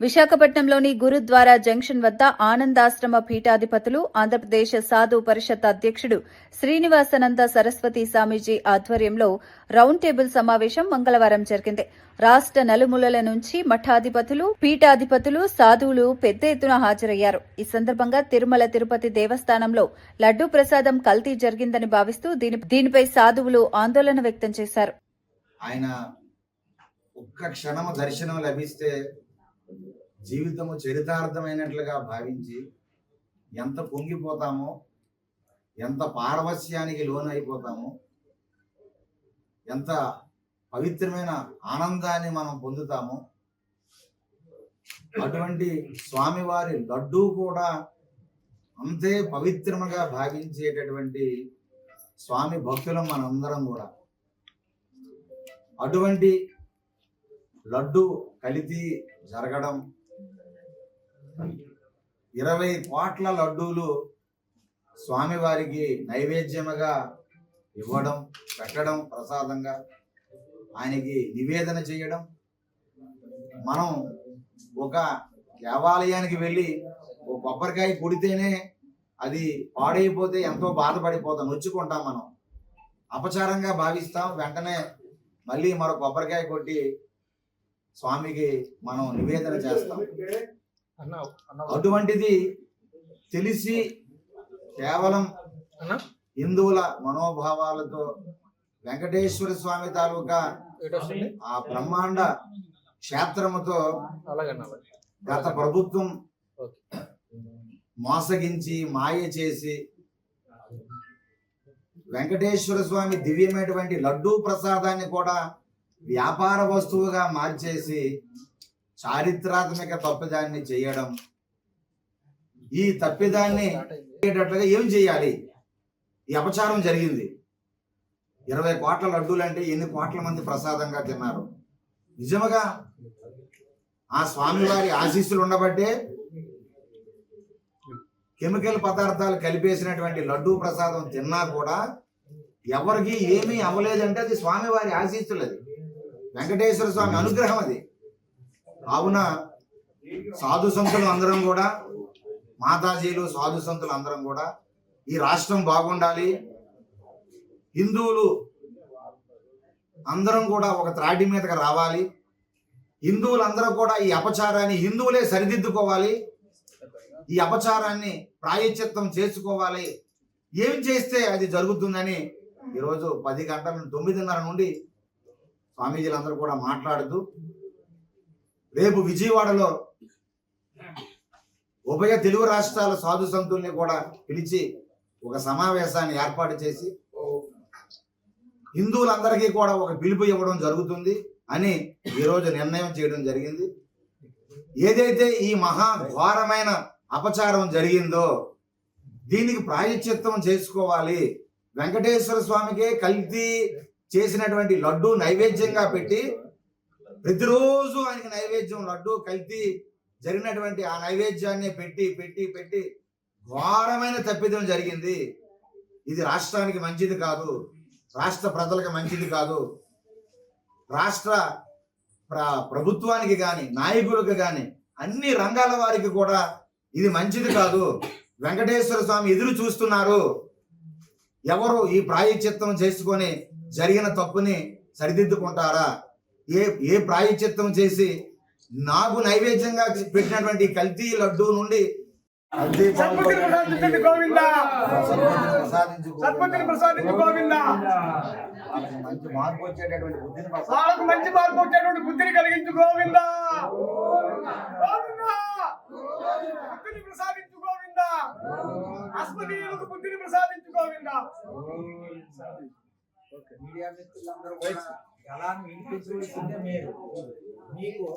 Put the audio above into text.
విశాఖపట్నంలోని గురుద్వారా జంక్షన్ వద్ద ఆనందాశ్రమ పీఠాధిపతులు ఆంధ్రప్రదేశ్ సాధు పరిషత్ అధ్యక్షుడు శ్రీనివాసనంద సరస్వతి స్వామీజీ ఆధ్వర్యంలో రౌండ్ టేబుల్ సమావేశం మంగళవారం జరిగింది. రాష్ట్ర నలుమూలల నుంచి మఠాధిపతులు పీఠాధిపతులు సాధువులు పెద్ద ఎత్తున హాజరయ్యారు. ఈ సందర్భంగా తిరుమల తిరుపతి దేవస్థానంలో లడ్డూ ప్రసాదం కల్తీ జరిగిందని భావిస్తూ దీని దీనిపై సాధువులు ఆందోళన వ్యక్తం చేశారు. ఆయన ఒక్క క్షణం దర్శనం లభిస్తే జీవితము చరితార్థమైనట్లుగా భావించి ఎంత పొంగిపోతామో ఎంత పారవస్యానికి లోను అయిపోతామో ఎంత పవిత్రమైన ఆనందాన్ని మనం పొందుతామో అటువంటి స్వామివారి లడ్డూ కూడా అంతే పవిత్రముగా భావించేటటువంటి స్వామి భక్తులం మనందరం కూడా. అటువంటి లడ్డు కలిసి జరగడం. ఇరవై కోట్ల లడ్డూలు స్వామివారికి నైవేద్యముగా ఇవ్వడం పెట్టడం ప్రసాదంగా ఆయనకి నివేదన చేయడం. మనం ఒక దేవాలయానికి వెళ్ళి ఒక కొబ్బరికాయ కొడితేనే అది పాడైపోతే ఎంతో బాధపడిపోతాం నొచ్చుకుంటాం మనం. అపచారంగా భావిస్తాం వెంటనే మళ్ళీ మరో కొబ్బరికాయ కొట్టి స్వామికి మనం నివేదన చేస్తాం. అటువంటిది తెలిసి కేవలం హిందువుల మనోభావాలతో వెంకటేశ్వర స్వామి తాలూకా ఆ బ్రహ్మాండ క్షేత్రముతో గత ప్రభుత్వం మోసగించి మాయ చేసి వెంకటేశ్వర స్వామి దివ్యమైనటువంటి లడ్డూ ప్రసాదాన్ని కూడా వ్యాపార వస్తువుగా మార్చేసి చారిత్రాత్మక తప్పిదాన్ని చేయడం. ఈ తప్పిదాన్ని అయ్యేటట్లుగా ఏం చేయాలి? ఈ అపచారం జరిగింది. ఇరవై కోట్ల లడ్డూలు అంటే ఎన్ని కోట్ల మంది ప్రసాదంగా తిన్నారు? నిజముగా ఆ స్వామివారి ఆశీస్సులు ఉండబట్టే కెమికల్ పదార్థాలు కలిపేసినటువంటి లడ్డూ ప్రసాదం తిన్నా కూడా ఎవరికి ఏమీ అవ్వలేదంటే అది స్వామివారి ఆశీస్సులు అది వెంకటేశ్వర స్వామి అనుగ్రహం అది. కావున సాధు సంతులు అందరం కూడా మాతాజీలు సాధు సంతులు అందరం కూడా ఈ రాష్ట్రం బాగుండాలి. హిందువులు అందరం కూడా ఒక త్రాటి మీదకి రావాలి. హిందువులందరూ కూడా ఈ అపచారాన్ని హిందువులే సరిదిద్దుకోవాలి. ఈ అపచారాన్ని ప్రాయశ్చిత్తం చేసుకోవాలి. ఏం చేస్తే అది జరుగుతుందని ఈరోజు పది గంటల తొమ్మిదిన్నర నుండి స్వామీజీలందరూ కూడా మాట్లాడుతూ రేపు విజయవాడలో ఉభయ తెలుగు రాష్ట్రాల సాధు సంతుల్ని కూడా పిలిచి ఒక సమావేశాన్ని ఏర్పాటు చేసి హిందువులందరికీ కూడా ఒక పిలుపు ఇవ్వడం జరుగుతుంది అని ఈరోజు నిర్ణయం చేయడం జరిగింది. ఏదైతే ఈ మహా ఘోరమైన అపచారం జరిగిందో దీనికి ప్రాయశ్చిత్తం చేసుకోవాలి. వెంకటేశ్వర స్వామికే కల్తీ చేసినటువంటి లడ్డు నైవేద్యంగా పెట్టి ప్రతిరోజు ఆయనకి నైవేద్యం లడ్డు కల్తీ జరిగినటువంటి ఆ నైవేద్యాన్ని పెట్టి పెట్టి పెట్టి ఘోరమైన తప్పిదం జరిగింది. ఇది రాష్ట్రానికి మంచిది కాదు రాష్ట్ర ప్రజలకు మంచిది కాదు. రాష్ట్ర ప్రభుత్వానికి కానీ నాయకులకు కానీ అన్ని రంగాల వారికి కూడా ఇది మంచిది కాదు. వెంకటేశ్వర స్వామి ఎదురు చూస్తున్నారు. ఎవరు ఈ ప్రాయచిత్తం చేసుకొని జరిగిన తప్పుని సరిదిద్దుకుంటారా? ఏ ఏ ప్రాయశ్చిత్తం చేసి నాకు నైవేద్యంగా పెట్టినటువంటి కల్తీ లడ్డు నుండి మంచి మార్పు వచ్చేటటువంటి బుద్ధిని ప్రసాదించు. వాళ్ళకు మంచి మార్పు వచ్చేటువంటి బుద్ధిని కలిగించు గోవింద. గోవింద. బుద్ధిని ప్రసాదించు గోవింద. అస్మదీయులకు బుద్ధిని ప్రసాదించు గోవింద. మీడియా మిత్రులందరూ కూడా గలాన్ని వినిపించవలసిందే మీరు. మీకు